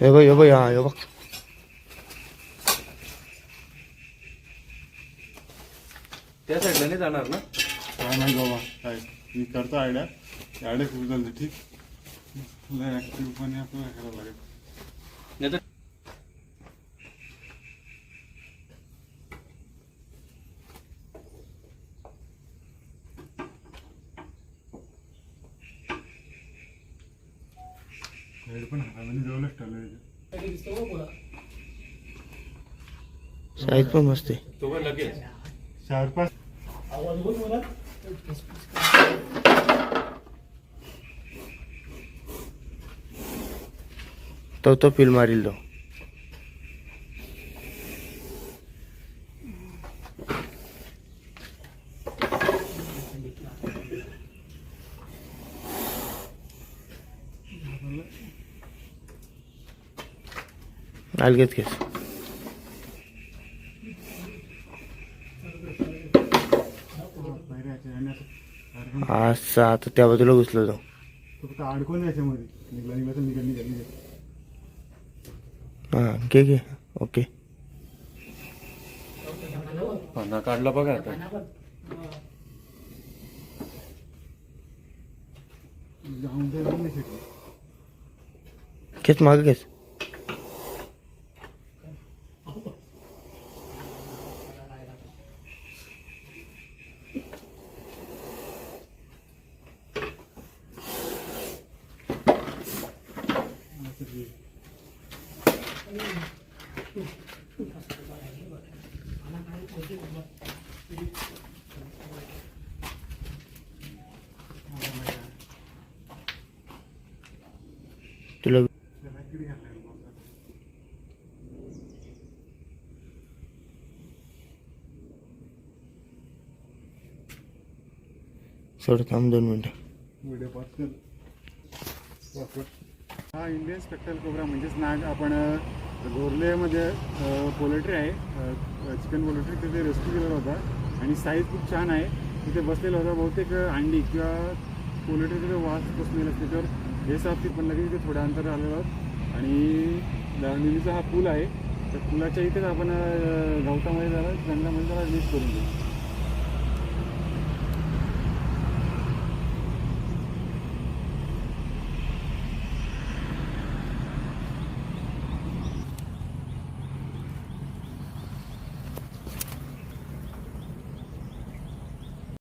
हे बघ हे बघ हा हे बघ. त्या साईडला नाही जाणार ना? काय नाही बाबा काय? मी करतो आयडिया आयडिया खूप चालते ठीक? लय ऍक्टिव्हपणे आपल्याला करावं लागेल. नाही तर साईज पण मस्त आहे. चार पाच. तो तो फिल्म मारील तो. पहिले याचे आणि असं आता त्या बाजूला घुसलो तो तो फक्त अडकून याच्यामध्ये निघला निघला तर निघाल निघाल निघाल हा घे घे. ओके. पाना काढला बघा आता. जाऊन खेच मागे खेच तुला त्याला किती घातलं आहे मग? सोड थांब दोन मिनटं व्हिडिओ पॉज कर वापर. हा इंडियन स्पेक्टल कोबरा म्हणजेच नाग. आपण अ, गोरलेमध्ये पोलेट्री आहे. Chicken poultry. तिथे रेस्क्यू केलेला होता. आणि साईज खूप छान आहे. तिथे बसलेला होता बहुतेक अंडी किंवा पोलेट्री तिथे वास बसलेला असते. तर हे साफ पण लगेच तिथे थोड्या अंतर आलेलो आहोत. आणि नेहमीचा हा पूल आहे. त्या पुलाच्या इथेच आपण गवतामध्ये जरा. जंगलामध्ये जरा रिलीज करून देऊ